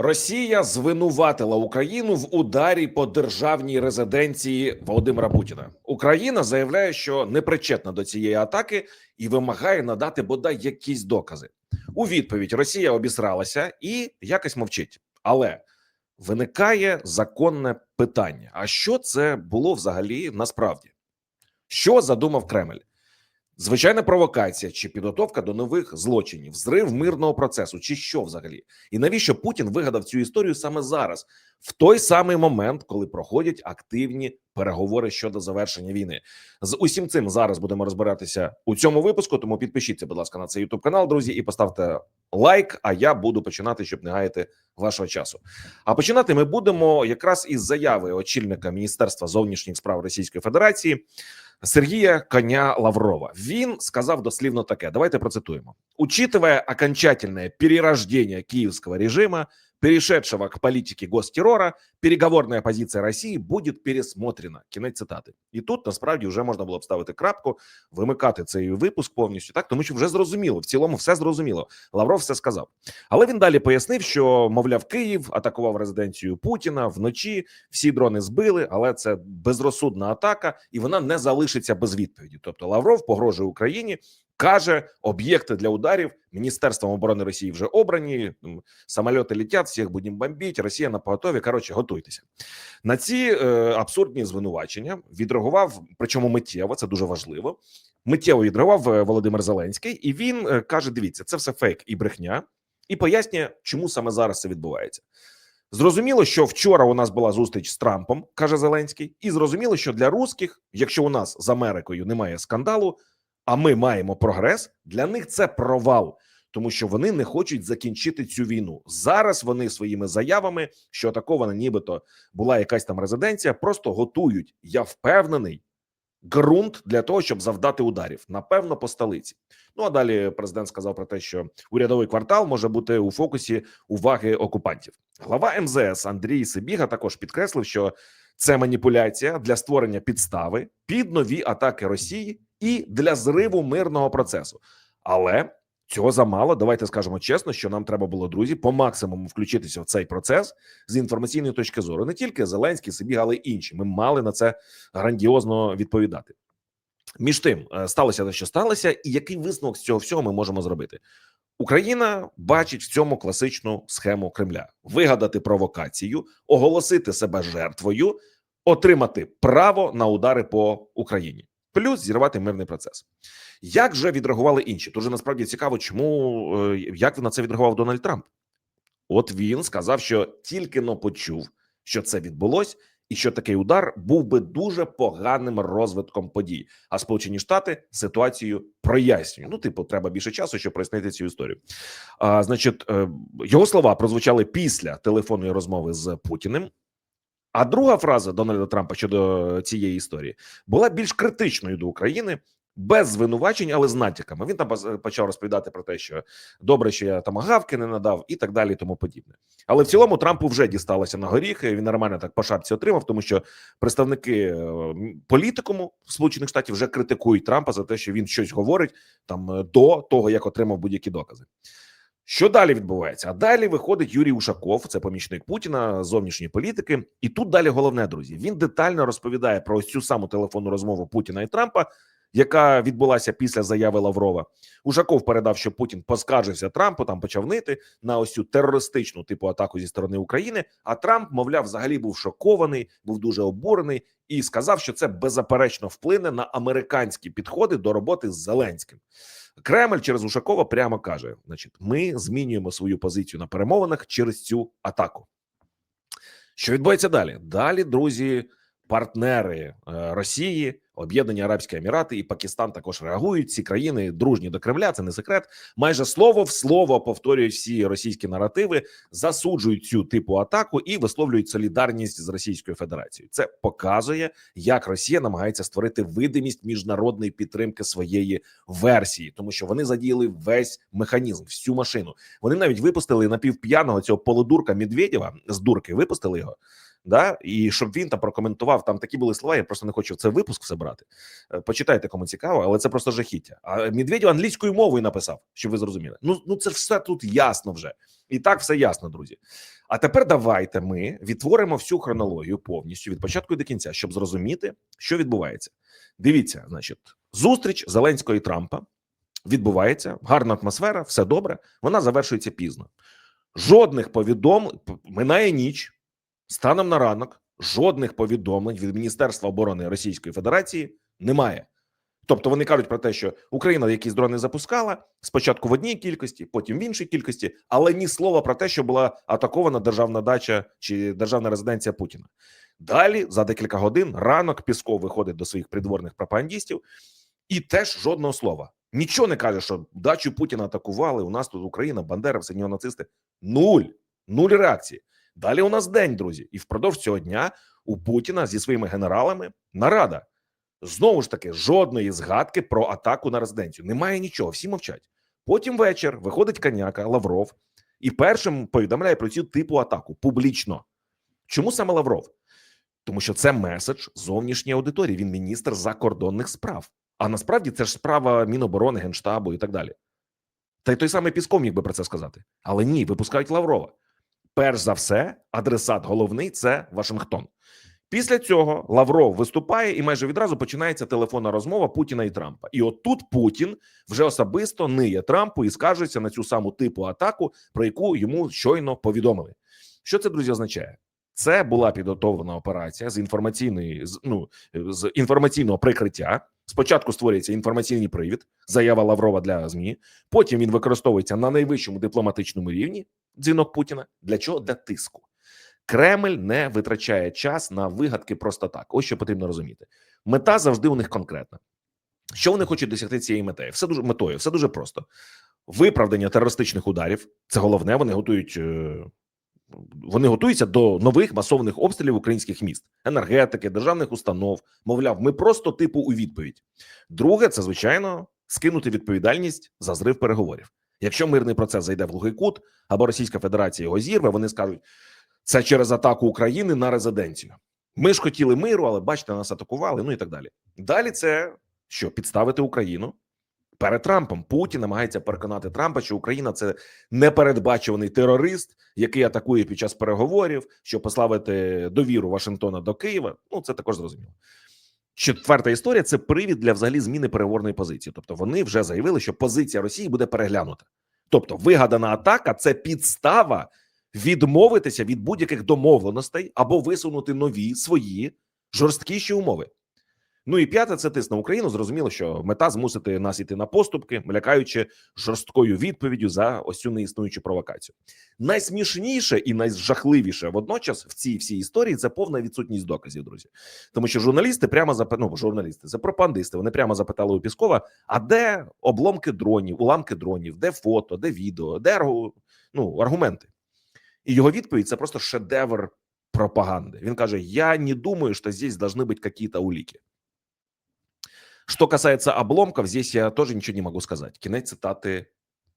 Росія звинуватила Україну в ударі по державній резиденції Володимира Путіна. Україна заявляє, що не причетна до цієї атаки і вимагає надати бодай якісь докази. У відповідь Росія обісралася і якось мовчить. Але виникає законне питання: а що це було взагалі насправді? Що задумав Кремль? Звичайна провокація чи підготовка до нових злочинів, зрив мирного процесу, чи що взагалі? І навіщо Путін вигадав цю історію саме зараз, в той самий момент, коли проходять активні переговори щодо завершення війни? З усім цим зараз будемо розбиратися у цьому випуску. Тому підпишіться, будь ласка, на цей youtube канал, друзі, і поставте лайк. А я буду починати, щоб не гаяти вашого часу. А починати ми будемо якраз із заяви очільника Міністерства зовнішніх справ Російської Федерації. Сергія Коня Лаврова. Він сказав дослівно таке. Давайте процитуємо. Учитывая окончательное перерождение киевского режима, перешедшего к политике гостеррора, переговорная позиція Росії буде пересмотрена. Кінець цитати. І тут насправді вже можна було б ставити крапку, вимикати цей випуск повністю, так тому що вже зрозуміло. В цілому все зрозуміло. Лавров все сказав. Але він далі пояснив, що мовляв, Київ атакував резиденцію Путіна вночі. Всі дрони збили, але це безрозсудна атака, і вона не залишиться без відповіді. Тобто Лавров погрожує Україні. Каже, об'єкти для ударів Міністерством оборони Росії вже обрані. м, Самольоти летять, всіх будемо бомбити. Росія на поготові. Коротше, готуйтеся на ці е, абсурдні звинувачення. Відреагував, причому миттєво, це дуже важливо. Миттєво відреагував е, Володимир Зеленський, і він е, каже: дивіться, це все фейк і брехня, і пояснює, чому саме зараз це відбувається. Зрозуміло, що вчора у нас була зустріч з Трампом, каже Зеленський, і зрозуміло, що для русських, якщо у нас з Америкою немає скандалу, а ми маємо прогрес, для них це провал, тому що вони не хочуть закінчити цю війну. Зараз вони своїми заявами, що атакована, нібито була якась там резиденція, просто готують. Я впевнений. Ґрунт для того, щоб завдати ударів, напевно, по столиці. Ну а далі президент сказав про те, що урядовий квартал може бути у фокусі уваги окупантів. Глава МЗС Андрій Сибіга також підкреслив, що це маніпуляція для створення підстави під нові атаки Росії і для зриву мирного процесу. Але цього замало. Давайте скажемо чесно, що нам треба було друзі по максимуму включитися в цей процес з інформаційної точки зору. Не тільки Зеленський, Сибіга, але й інші. Ми мали на це грандіозно відповідати. Між тим е, сталося те, що сталося, і який висновок з цього всього ми можемо зробити? Україна бачить в цьому класичну схему Кремля: вигадати провокацію, оголосити себе жертвою, отримати право на удари по Україні, плюс зірвати мирний процес. Як же відреагували інші? Дуже насправді цікаво, чому е, як на це відреагував Дональд Трамп. От він сказав, що тільки но почув, що це відбулось, і що такий удар був би дуже поганим розвитком подій. А Сполучені Штати ситуацію прояснюють. Ну, типу, треба більше часу, щоб прояснити цю історію. А, Значить, е, його слова прозвучали після телефонної розмови з Путіним. А друга фраза Дональда Трампа щодо цієї історії була більш критичною до України. Без звинувачень, але з натяками. Він там почав розповідати про те, що добре, що я там агавки не надав, і так далі, і тому подібне. Але в цілому Трампу вже дісталося на горіхи. Він нормально так по шапці отримав, тому що представники е, політикуму Сполучених Штатів вже критикують Трампа за те, що він щось говорить там е, до того, як отримав будь-які докази. Що далі відбувається? А далі виходить Юрій Ушаков, це помічник Путіна зовнішньої політики. І тут далі головне, друзі. Він детально розповідає про ось цю саму телефонну розмову Путіна і Трампа, яка відбулася після заяви Лаврова. Ушаков передав, що Путін поскаржився Трампу, там почав нити на ось цю терористичну типу атаку зі сторони України. А Трамп, мовляв, взагалі був шокований, був дуже обурений і сказав, що це беззаперечно вплине на американські підходи до роботи з Зеленським. Кремль через Ушакова прямо каже: значить, ми змінюємо свою позицію на перемовинах через цю атаку. Що відбувається далі? Далі, друзі, партнери е, Росії, Об'єднані Арабські Емірати і Пакистан також реагують. Ці країни дружні до Кремля. Це не секрет. Майже слово в слово повторюють всі російські наративи, засуджують цю типу атаку і висловлюють солідарність з Російською Федерацією. Це показує, як Росія намагається створити видимість міжнародної підтримки своєї версії, тому що вони задіяли весь механізм, всю машину. Вони навіть випустили напівп'яного цього полудурка Медведєва з дурки. Випустили його. Да, і щоб він там прокоментував, там такі були слова. Я просто не хочу в це випуск все брати. Е, Почитайте, кому цікаво, але це просто жахіття. А Медведєв англійською мовою написав, щоб ви зрозуміли. Ну ну це все тут ясно вже і так все ясно, друзі. А тепер давайте ми відтворимо всю хронологію повністю від початку до кінця, щоб зрозуміти, що відбувається. Дивіться, значить, зустріч Зеленського і Трампа відбувається, гарна атмосфера, все добре. Вона завершується пізно. Жодних повідомлень минає ніч станом на ранок. Жодних повідомлень від Міністерства оборони Російської Федерації немає. Тобто вони кажуть про те, що Україна якісь дрони запускала спочатку в одній кількості, потім в іншій кількості, але ні слова про те, що була атакована державна дача чи державна резиденція Путіна. Далі за декілька годин ранок Пісков виходить до своїх придворних пропагандістів, і теж жодного слова. Нічого не каже, що дачу Путіна атакували. У нас тут Україна, Бандера, все нацисти. Нуль, нуль реакції. Далі у нас день, друзі, і впродовж цього дня у Путіна зі своїми генералами нарада. Знову ж таки, жодної згадки про атаку на резиденцію. Немає нічого, всі мовчать. Потім вечір виходить коняка Лавров і першим повідомляє про цю типу атаку публічно. Чому саме Лавров? Тому що це меседж зовнішньої аудиторії. Він міністр закордонних справ. А насправді це ж справа Міноборони, Генштабу і так далі. Та й той самий Пісков міг би про це сказати. Але ні, випускають Лаврова. Перш за все, адресат головний це Вашингтон. Після цього Лавров виступає, і майже відразу починається телефонна розмова Путіна і Трампа. І от тут Путін вже особисто ниє Трампу і скаржиться на цю саму типу атаку, про яку йому щойно повідомили. Що це друзі означає? Це була підготовлена операція з інформаційної з ну з інформаційного прикриття. Спочатку створюється інформаційний привід, заява Лаврова для змі. Потім він використовується на найвищому дипломатичному рівні. Дзвінок Путіна для чого? Для тиску. Кремль не витрачає час на вигадки просто так. Ось що потрібно розуміти. Мета завжди у них конкретна. Що вони хочуть досягти цієї мети? Все дуже метою, все дуже просто. Виправдання терористичних ударів це головне. Вони готують. Вони готуються до нових масованих обстрілів українських міст, енергетики, державних установ. Мовляв, ми просто типу у відповідь. Друге, це звичайно скинути відповідальність за зрив переговорів. Якщо мирний процес зайде в глухий кут або Російська Федерація його зірве, вони скажуть, це через атаку України на резиденцію. Ми ж хотіли миру, але бачите, нас атакували. Ну і так далі. Далі це що підставити Україну перед Трампом. Путін намагається переконати Трампа, що Україна це непередбачуваний терорист, який атакує під час переговорів, щоб пославити довіру Вашингтона до Києва. Ну це також зрозуміло. Четверта історія це привід для взагалі зміни переговорної позиції. Тобто вони вже заявили, що позиція Росії буде переглянута. Тобто, вигадана атака це підстава відмовитися від будь-яких домовленостей або висунути нові свої жорсткіші умови. Ну і п'яте це тиск на Україну. Зрозуміло, що мета змусити нас іти на поступки, лякаючи жорсткою відповіддю за ось цю неіснуючу провокацію. Найсмішніше і найжахливіше водночас в цій всій історії це повна відсутність доказів, друзі. Тому що журналісти прямо запи... ну, журналісти, це пропагандисти. Вони прямо запитали у Піскова: а де обломки дронів, уламки дронів, де фото, де відео, де аргу- ну, аргументи? І його відповідь це просто шедевр пропаганды. Він каже: Я не думаю, что здесь должны быть какие-то улики. Что касается обломков, здесь я тоже нічого не можу сказати. Кінець цитати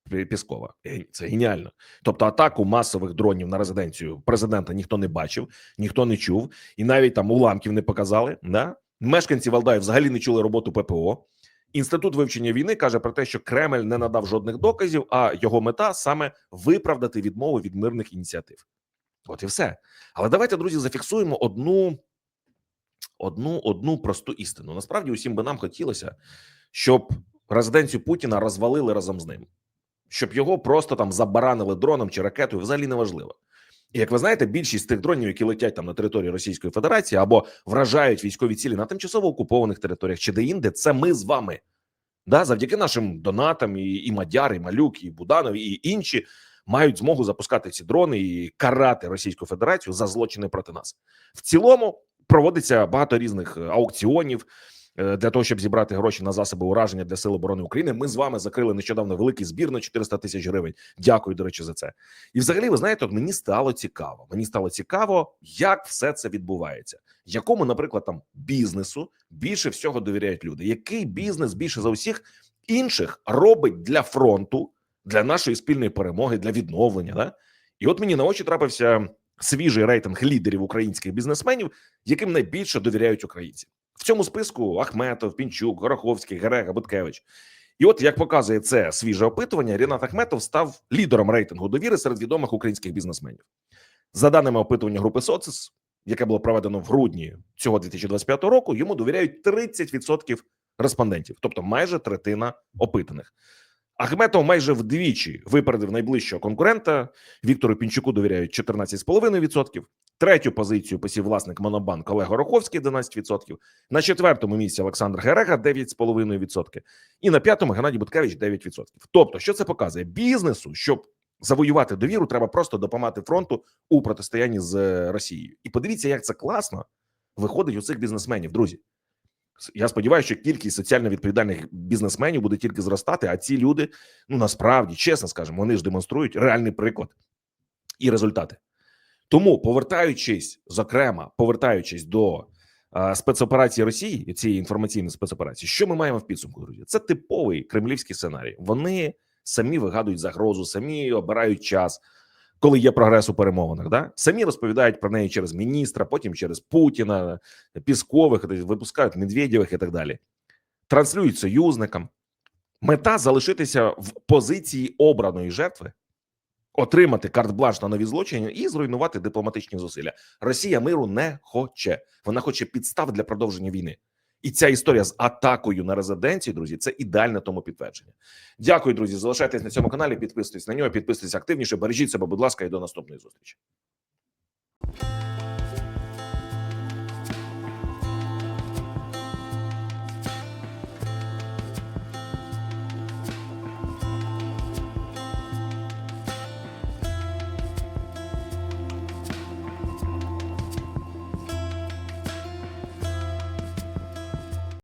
Пі- Піскова. Це геніально. Тобто, атаку масових дронів на резиденцію президента ніхто не бачив, ніхто не чув, і навіть там уламків не показали. Да? Мешканці Валдаю взагалі не чули роботу ППО. Інститут вивчення війни каже про те, що Кремль не надав жодних доказів, а його мета саме виправдати відмову від мирних ініціатив. От і все. Але давайте, друзі, зафіксуємо одну, одну, одну просту істину. Насправді, усім би нам хотілося, щоб резиденцію Путіна розвалили разом з ним, щоб його просто там забаранили дроном чи ракетою, взагалі неважливо. І як ви знаєте, більшість тих дронів, які летять там на території Російської Федерації або вражають військові цілі на тимчасово окупованих територіях чи де-інде, це ми з вами. Да, завдяки нашим донатам, і, і Мадяр, і Малюк, і Буданов, і інші мають змогу запускати ці дрони і карати Російську Федерацію за злочини проти нас. В цілому проводиться багато різних е, аукціонів е, для того, щоб зібрати гроші на засоби ураження для сил оборони України. Ми з вами закрили нещодавно великий збір на 400 тисяч гривень. Дякую, до речі, за це. І, взагалі, ви знаєте, от мені стало цікаво. Мені стало цікаво, як все це відбувається. Якому, наприклад, там бізнесу більше всього довіряють люди? Який бізнес більше за усіх інших робить для фронту, для нашої спільної перемоги, для відновлення? Да? І от мені на очі трапився свіжий рейтинг лідерів українських бізнесменів, яким найбільше довіряють українці. В цьому списку Ахметов, Пінчук, Гороховський, Герега, Буткевич. І от як показує це свіже опитування, Рінат Ахметов став лідером рейтингу довіри серед відомих українських бізнесменів. За даними опитування групи Социс, яке було проведено в грудні цього 2025 року, йому довіряють 30% респондентів, тобто майже третина опитаних. Ахметов майже вдвічі випередив найближчого конкурента. Віктору Пінчуку довіряють 14,5%. Третю позицію посів власник Монобанк Олег Гороховський 11%. На четвертому місці Олександр Герега 9,5%. І на п'ятому Геннадій Буткевич 9%. Тобто, що це показує? Бізнесу, щоб завоювати довіру, треба просто допомагати фронту у протистоянні з е, Росією. І подивіться, як це класно виходить у цих бізнесменів, друзі. Я сподіваюся, що кількість соціально відповідальних бізнесменів буде тільки зростати. А ці люди, ну насправді, чесно скажемо, вони ж демонструють реальний приклад і результати. Тому, повертаючись, зокрема, повертаючись до а, спецоперації Росії, цієї інформаційної спецоперації, що ми маємо в підсумку, друзі? Це типовий кремлівський сценарій. Вони самі вигадують загрозу, самі обирають час, коли є прогрес у перемовинах. Да? Самі розповідають про неї через міністра, потім через Путіна, Піскових, випускають Медведєвих і так далі. Транслюють союзникам. Мета залишитися в позиції обраної жертви, отримати карт-бланш на нові злочини і зруйнувати дипломатичні зусилля. Росія миру не хоче. Вона хоче підстав для продовження війни. І ця історія з атакою на резиденції, друзі, це ідеальне тому підтвердження. Дякую, друзі. Залишайтесь на цьому каналі, підписуйтесь на нього, підписуйтесь активніше. Бережіть себе, будь ласка, і до наступної зустрічі.